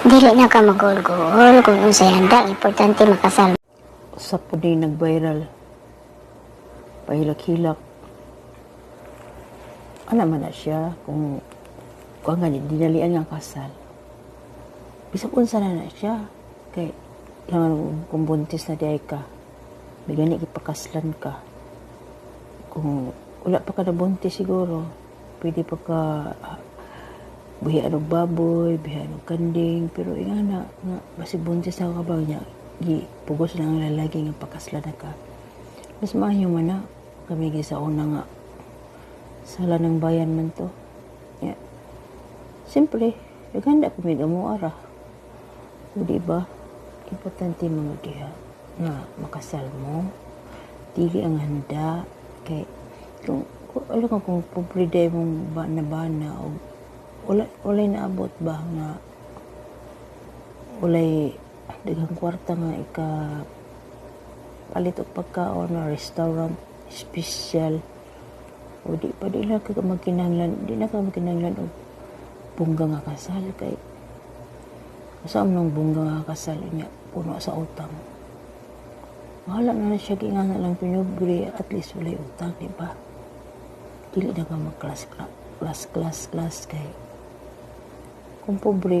Dili na ka magulgol kung unsay handa, importante makasal. Sa po nag-viral. Pahilak-hilak. Ano man na siya kung kung nga dinalian nga kasal. Bisag unsa na na siya. Kay lang kung buntis na di ay ka. May gani ipakaslan ka. Kung wala pa ka na buntis siguro, pwede pa ka buhian og baboy, buhian og kanding, pero ingana nga basi buntis na ka ba niya, gi pugos na ang lalaki nga pakaslan na ka. Mas maayo man na kami sa una nga sala ng bayan man to. Ya. Siyempre, naganda kami gamuara. O di ba? Importante mga diha nga makasal mo. Dili ang handa kay kung kung- alam ko kung pobre day mong ba na bana o wala wala naabot ba nga walay daghang kwarta nga ika palit og pagkaon na restaurant special o di pa di na ka magkinahanglan di na ka magkinahanglan og bungga nga kasal kay Saan nang bungga nga kasal niya puno sa utang. Mahala na na siya gingana lang pinubre at least walay utang, di ba? Dili na ka mag-class, class, class, class kay kung pobre